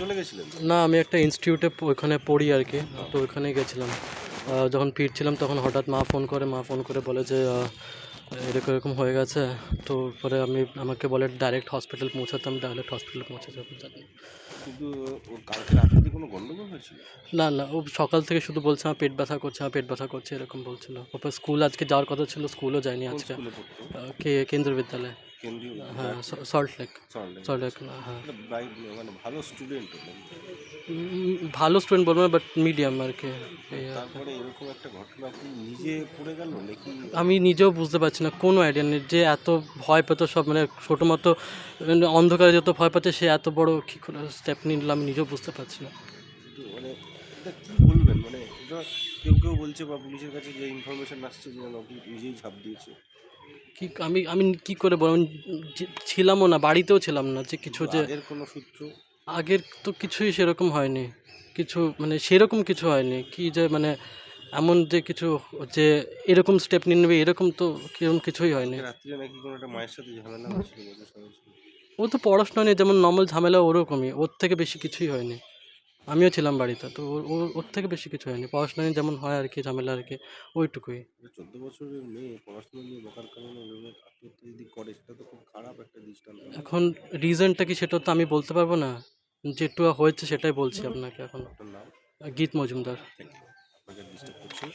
চলে গেছিলেন? না আমি একটা ইনস্টিটিউটে ওখানে পড়ি আর কি। তো ওখানে গেছিলাম। যখন ফিরছিলাম তখন হঠাৎ মা ফোন করে মা ফোন করে বলে যে এরকম এরকম হয়ে গেছে। তো পরে আমি আমাকে বলে ডাইরেক্ট হসপিটাল পৌঁছাতে আমি ডাইরেক্ট হসপিটাল পৌঁছে যাব জানি কিন্তু কালকে রাতে কোনো গন্ডগোল হয়েছিল? না না ও সকাল থেকে শুধু বলছে আমার পেট ব্যথা করছে আমার পেট ব্যথা করছে এরকম বলছিল। ওপর স্কুল আজকে যাওয়ার কথা ছিল স্কুলও যায়নি আজকে। কে কেন্দ্র বিদ্যালয় কেন্দ্রীয় হ্যাঁ সল্ট লেক সল্ট লেক হ্যাঁ। মানে ভালো স্টুডেন্ট ভালো স্টুডেন্ট বলব না বাট মিডিয়াম আর কি। কি। তারপরে এরকম একটা ঘটনা আপনি নিজে পড়ে গেল নাকি? আমি নিজেও বুঝতে পারছি না কোনো আইডিয়া নেই। যে এত ভয় পেত সব মানে ছোটো মতো মানে অন্ধকারে যত ভয় পাচ্ছে সে এত বড় কী করে স্টেপ নিল আমি নিজেও বুঝতে পারছি না। মানে এটা কি বলবেন? মানে এটা কেউ কেউ বলছে বা পুলিশের কাছে যে ইনফরমেশন আসছে যে নাকি নিজেই ঝাঁপ দিয়েছে। কি আমি আমি কি করে বলব? আমি যে- ছিলামও না বাড়িতেও ছিলাম না যে কিছু যে আগের কোনো সূত্র? আগের তো কিছুই সেরকম হয়নি। কিছু মানে সেরকম কিছু হয়নি। কি যে মানে এমন যে কিছু যে এরকম স্টেপ নিয়ে নেবে এরকম তো কীরকম কিছুই হয়নি। রাত্রে নাকি কোনো একটা মায়ের সাথে ঝামেলা হয়েছিল বলে শুনেছি। ও তো পড়াশোনা নিয়ে যেমন নর্মাল ঝামেলা ওরকমই। ওর থেকে বেশি কিছুই হয়নি। আমিও ছিলাম বাড়িতে তো ওর ওর- ওর থেকে বেশি কিছু হয়নি। পড়াশোনা নিয়ে যেমন হয় আর কি ঝামেলা আর কি ওইটুকুই। চোদ্দ বছরের মেয়ে পড়াশোনা নিয়ে আত্মহত্যা যদি করে সেটা তো খুব খারাপ একটা দৃষ্টান্ত। এখন রিজনটা কি সেটা তো আমি বলতে পারব না? যেটুয়া হয়েছে সেটাই বলছি আপনাকে এখন। আপনার নাম? গীত মজুমদার। আপনাকে ডিস্টার্ব করছি।